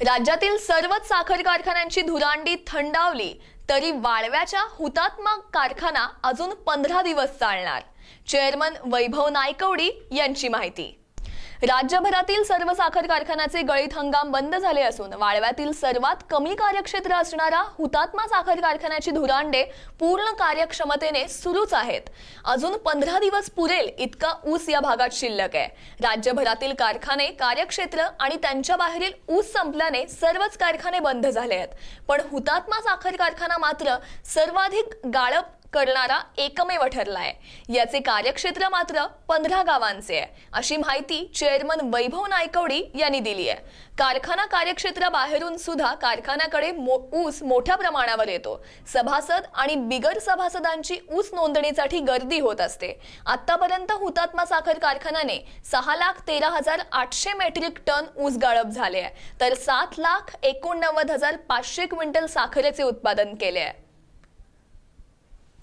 राज्यातील सर्वच साखर कारखान्यांची धुरांडी थंडावली तरी वाळव्याच्या हुतात्मा कारखाना अजून पंधरा दिवस चालणार. चेअरमन वैभव नायकवडी यांची माहिती. राज्यभरातील सर्व साखर कारखान्याचे गळीत हंगाम बंद झाले असून वाळव्यातील सर्वात कमी कार्यक्षेत्र असणारा हुतात्मा साखर कारखान्याची धुरांडे पूर्ण कार्यक्षमतेने सुरूच आहेत. अजून पंधरा दिवस पुरेल इतका ऊस या भागात शिल्लक आहे. राज्यभरातील कारखाने कार्यक्षेत्र आणि त्यांच्या बाहेरील ऊस संपल्याने सर्वच कारखाने बंद झाले आहेत. पण हुतात्मा साखर कारखाना मात्र सर्वाधिक गाळप करणारा एकमेव ठरलाय. याचे कार्यक्षेत्र मात्र पंधरा गावांचे आहे. अशी माहिती चेअरमन वैभव नायकवडी यांनी दिली आहे. कारखाना कार्यक्षेत्राबाहेरून सुद्धा कारखान्याकडे मो- ऊस मोठ्या प्रमाणावर येतो. सभासद आणि बिगर सभासदांची ऊस नोंदणीसाठी गर्दी होत असते. आतापर्यंत हुतात्मा साखर कारखान्याने सहा लाख तेरा हजार आठशे मेट्रिक टन ऊस गाळप झाले आहे. तर सात लाख एकोणनव्वद हजार पाचशे क्विंटल साखरेचे उत्पादन केले आहे.